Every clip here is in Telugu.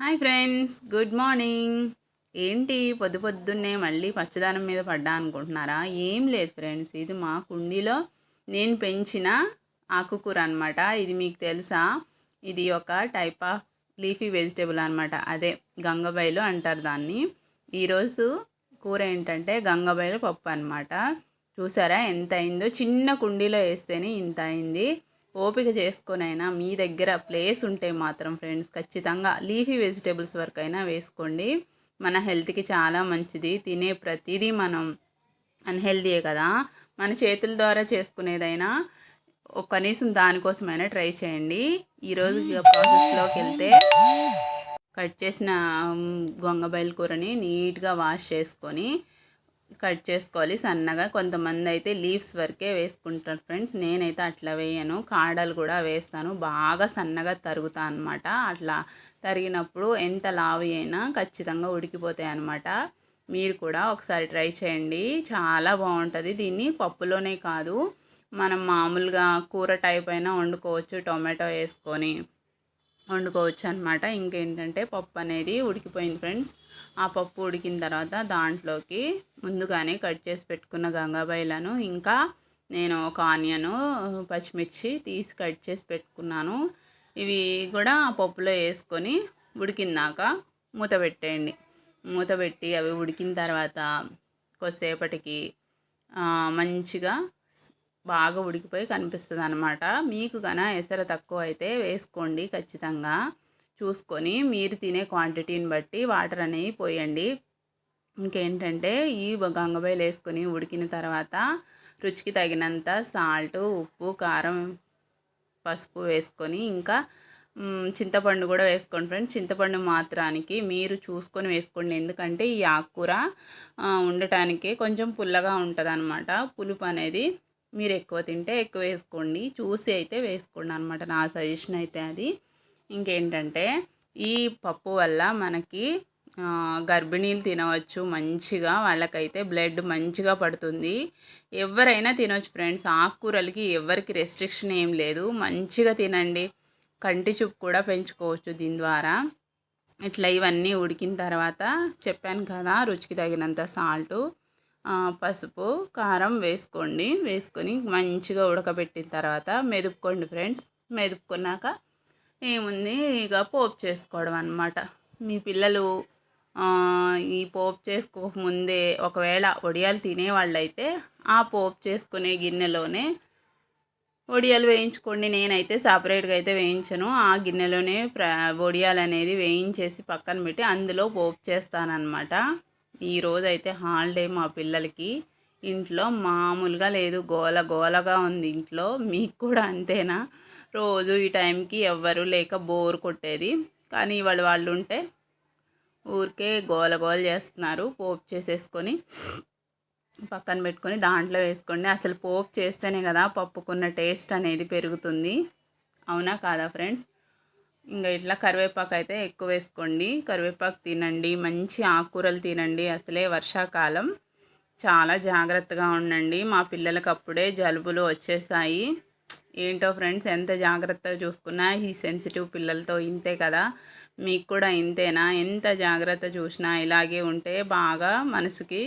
Hi friends good morning. ఏంటి పొద్దు పొద్దున్నే మళ్ళీ పచ్చదనం మీద పడ్డా అనుకుంటున్నారా? ఏం లేదు ఫ్రెండ్స్ ఇది మా కుండీలో నేను పెంచిన ఆకుకూర అనమాట ఇది మీకు తెలుసా? ఇది ఒక టైప్ ఆఫ్ లీఫీ వెజిటేబుల్ అనమాట అదే గంగబైలు అంటారు దాన్ని. ఈరోజు కూర ఏంటంటే గంగబైలు పప్పు అనమాట చూసారా? ఎంత అయిందో? చిన్న కుండీలో వేస్తేనే ఇంత అయింది. ఓపిక చేసుకొనైనా మీ దగ్గర ప్లేస్ ఉంటే మాత్రం ఫ్రెండ్స్ ఖచ్చితంగా లీఫీ వెజిటేబుల్స్ వరకు అయినా వేసుకోండి. మన హెల్త్కి చాలా మంచిది. తినే ప్రతిదీ మనం అన్హెల్దీయే కదా. మన చేతుల ద్వారా చేసుకునేదైనా కనీసం దానికోసమైనా ట్రై చేయండి. ఈరోజు ప్రాసెస్లోకి వెళ్తే కట్ చేసిన గొంగబయలు కూరని నీట్గా వాష్ చేసుకొని కట్ చేసుకోవాలి సన్నగా. కొంతమంది అయితే లీవ్స్ వరకే వేసుకుంటారు ఫ్రెండ్స్. నేనైతే అట్లా వేయను. కాడలు కూడా వేస్తాను. బాగా సన్నగా తరుగుతా అనమాట అట్లా తరిగినప్పుడు ఎంత లావు అయినా ఖచ్చితంగా ఉడికిపోతాయి అనమాట మీరు కూడా ఒకసారి ట్రై చేయండి. చాలా బాగుంటుంది. దీన్ని పప్పులోనే కాదు. మనం మామూలుగా కూర టైప్ అయినా వండుకోవచ్చు. టొమాటో వేసుకొని. వండుకోవచ్చు అనమాట ఇంకేంటంటే పప్పు అనేది ఉడికిపోయింది ఫ్రెండ్స్. ఆ పప్పు ఉడికిన తర్వాత దాంట్లోకి ముందుగానే కట్ చేసి పెట్టుకున్న గంగాబాయిలను ఇంకా నేను ఒక ఆనియను పచ్చిమిర్చి తీసి కట్ చేసి పెట్టుకున్నాను. ఇవి కూడా ఆ పప్పులో వేసుకొని ఉడికిందాక మూత పెట్టేయండి. మూత పెట్టి అవి ఉడికిన తర్వాత కొద్దిసేపటికి మంచిగా బాగా ఉడికిపోయి కనిపిస్తుంది అనమాట మీకు గన ఎసర తక్కువ అయితే వేసుకోండి ఖచ్చితంగా. చూసుకొని మీరు తినే క్వాంటిటీని బట్టి వాటర్ అనేవి పోయండి. ఇంకేంటంటే ఈ గంగబాయిలు వేసుకొని ఉడికిన తర్వాత రుచికి తగినంత సాల్ట్ ఉప్పు కారం పసుపు వేసుకొని ఇంకా చింతపండు కూడా వేసుకోండి ఫ్రెండ్స్ చింతపండు మాత్రానికి మీరు చూసుకొని వేసుకోండి. ఎందుకంటే ఈ ఆకుకూర ఉండటానికి కొంచెం పుల్లగా ఉంటుంది అనమాట పులుపు అనేది మీరు ఎక్కువ తింటే ఎక్కువ వేసుకోండి. చూసి అయితే వేసుకోండి అనమాట నా సజెషన్ అయితే అది. ఇంకేంటంటే ఈ పప్పు వల్ల మనకి గర్భిణీలు తినవచ్చు మంచిగా వాళ్ళకైతే బ్లడ్ మంచిగా పడుతుంది. ఎవరైనా తినవచ్చు ఫ్రెండ్స్. ఆకుకూరలకి ఎవరికి రెస్ట్రిక్షన్ ఏం లేదు. మంచిగా తినండి. కంటి చూపు కూడా పెంచుకోవచ్చు దీని ద్వారా. ఇట్లా ఇవన్నీ ఉడికిన తర్వాత చెప్పాను కదా రుచికి తగినంత సాల్టు. పసుపు కారం వేసుకోండి. వేసుకొని మంచిగా ఉడకబెట్టిన తర్వాత మెదుపుకోండి ఫ్రెండ్స్. మెదుపుకున్నాక ఏముంది? ఇక పోపు చేసుకోవడం అనమాట మీ పిల్లలు ఈ పోపు చేసుకోకముందే ఒకవేళ వడియాలు తినేవాళ్ళైతే ఆ పోపు చేసుకునే గిన్నెలోనే వడియాలు వేయించుకోండి. నేనైతే సపరేట్గా అయితే వేయించను. ఆ గిన్నెలోనే వడియాలు అనేది వేయించేసి పక్కన పెట్టి అందులో పోపు చేస్తానన్నమాట. ఈరోజైతే హాలిడే మా పిల్లలకి. ఇంట్లో మామూలుగా లేదు. గోల గోలగా ఉంది ఇంట్లో. మీకు కూడా అంతేనా? రోజు ఈ టైంకి ఎవ్వరు లేక బోర్ కొట్టేది. కానీ ఇవాళ వాళ్ళు ఉంటే ఊరికే గోల గోల చేస్తున్నారు. పోపు చేసేసుకొని పక్కన పెట్టుకొని దాంట్లో వేసుకోండి. అసలు పోపు చేస్తేనే కదా పప్పుకున్న టేస్ట్ అనేది పెరుగుతుంది. అవునా కాదా ఫ్రెండ్స్? ఇంకా ఇట్లా కరివేపాకు అయితే ఎక్కువ వేసుకోండి. కరివేపాకు తినండి. మంచి ఆకుకూరలు తినండి. అసలే వర్షాకాలం. చాలా జాగ్రత్తగా ఉండండి. మా పిల్లలకు అప్పుడే జలుబులు వచ్చేసాయి. ఏంటో ఫ్రెండ్స్ ఎంత జాగ్రత్తగా చూసుకున్నా ఈ సెన్సిటివ్ పిల్లలతో ఇంతే కదా. మీకు కూడా ఇంతేనా? ఎంత జాగ్రత్త చూసినా ఇలాగే ఉంటే బాగా మనసుకి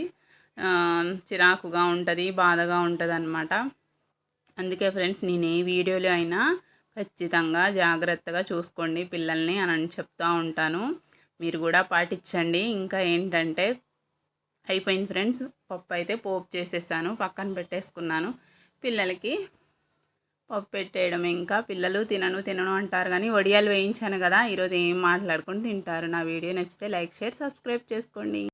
చిరాకుగా ఉంటుంది బాధగా ఉంటుంది అందుకే ఫ్రెండ్స్ నేను ఏ వీడియోలో అయినా ఖచ్చితంగా జాగ్రత్తగా చూసుకోండి పిల్లల్ని అని చెప్తూ ఉంటాను. మీరు కూడా పాటించండి. ఇంకా ఏంటంటే అయిపోయింది ఫ్రెండ్స్. పప్పు అయితే పోపు చేసేసాను. పక్కన పెట్టేసుకున్నాను. పిల్లలకి పప్పు పెట్టేయడం ఇంకా. పిల్లలు తినను తినను అంటారు కానీ వడియాలు వేయించాను కదా. ఈరోజు ఏం మాట్లాడుకుని తింటారు? నా వీడియో నచ్చితే లైక్ షేర్ సబ్స్క్రైబ్ చేసుకోండి.